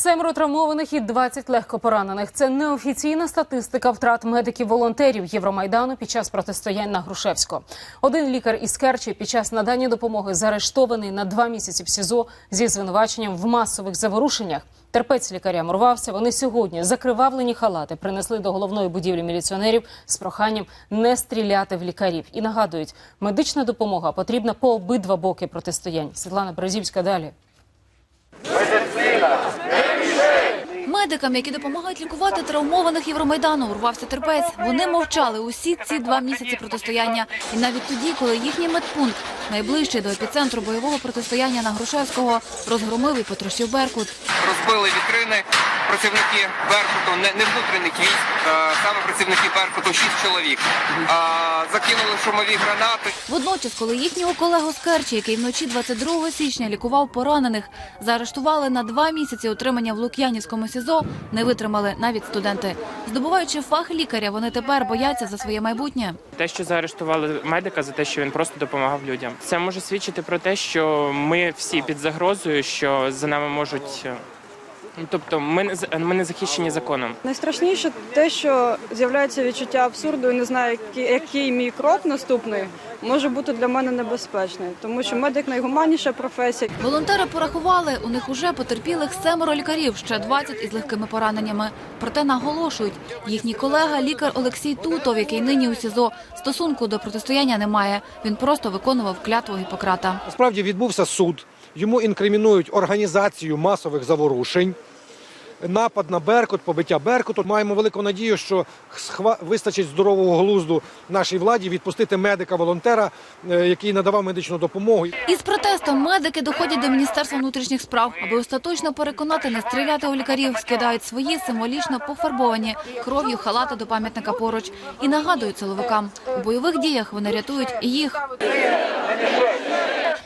Семеро травмованих і 20 легко поранених. Це неофіційна статистика втрат медиків-волонтерів Євромайдану під час протистоянь на Грушевського. Один лікар із Керчі під час надання допомоги заарештований на два місяці в СІЗО зі звинуваченням в масових заворушеннях. Терпець лікарям урвався. Вони сьогодні закривавлені халати принесли до головної будівлі міліціонерів з проханням не стріляти в лікарів. І нагадують, медична допомога потрібна по обидва боки протистоянь. Світлана Березівська далі. Медикам, які допомагають лікувати травмованих Євромайдану, урвався терпець. Вони мовчали усі ці два місяці протистояння. І навіть тоді, коли їхній медпункт, найближчий до епіцентру бойового протистояння на Грушевського, розгромив і потрощив Беркут. розбили вітрини. Працівники Беркуту, не, не внутрішніх військ, а саме працівники Беркуту, шість чоловік. А, закинули шумові гранати. Водночас, коли їхнього колегу з Керчі, який вночі 22 січня лікував поранених, заарештували на два місяці отримання в Лук'янівському СІЗО, не витримали навіть студенти. Здобуваючи фах лікаря, вони тепер бояться за своє майбутнє. Те, що заарештували медика за те, що він просто допомагав людям, це може свідчити про те, що ми всі під загрозою, що за нами можуть. Ну, Тобто, ми не з- ми не захищені законом. Найстрашніше те, що з'являється відчуття абсурду і не знаю, який, який мій крок наступний може бути для мене небезпечний, тому що медик найгуманніша професія. Волонтери порахували, у них уже потерпілих семеро лікарів, ще 20 із легкими пораненнями. Проте наголошують, їхній колега, лікар Олексій Тутов, який нині у СІЗО, стосунку до протистояння немає. Він просто виконував клятву Гіппократа. Насправді відбувся суд. Йому інкримінують організацію масових заворушень, напад на Беркут, побиття Беркуту. Маємо велику надію, що вистачить здорового глузду нашій владі відпустити медика-волонтера, е, який надавав медичну допомогу. Із протестом медики доходять до Міністерства внутрішніх справ, аби остаточно переконати не стріляти у лікарів, скидають свої символічно пофарбовані кров'ю халати до пам'ятника поруч і нагадують силовикам. У бойових діях вони рятують їх.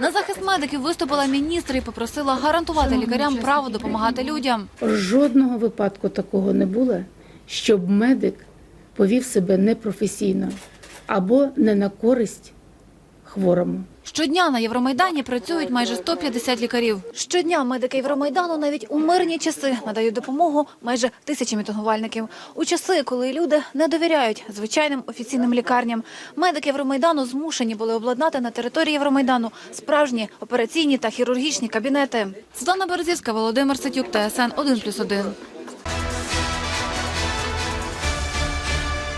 На захист медиків виступила міністр і попросила гарантувати лікарям право допомагати людям. Жодного випадку такого не було, щоб медик повів себе непрофесійно або не на користь хворому. Щодня на Євромайдані працюють майже 150 лікарів. Щодня медики Євромайдану навіть у мирні часи надають допомогу майже тисячі мітингувальників. У часи, коли люди не довіряють звичайним офіційним лікарням, медики Євромайдану змушені були обладнати на території Євромайдану справжні операційні та хірургічні кабінети. Світлана Березівська, Володимир Ситюк, ТСН 1+,1.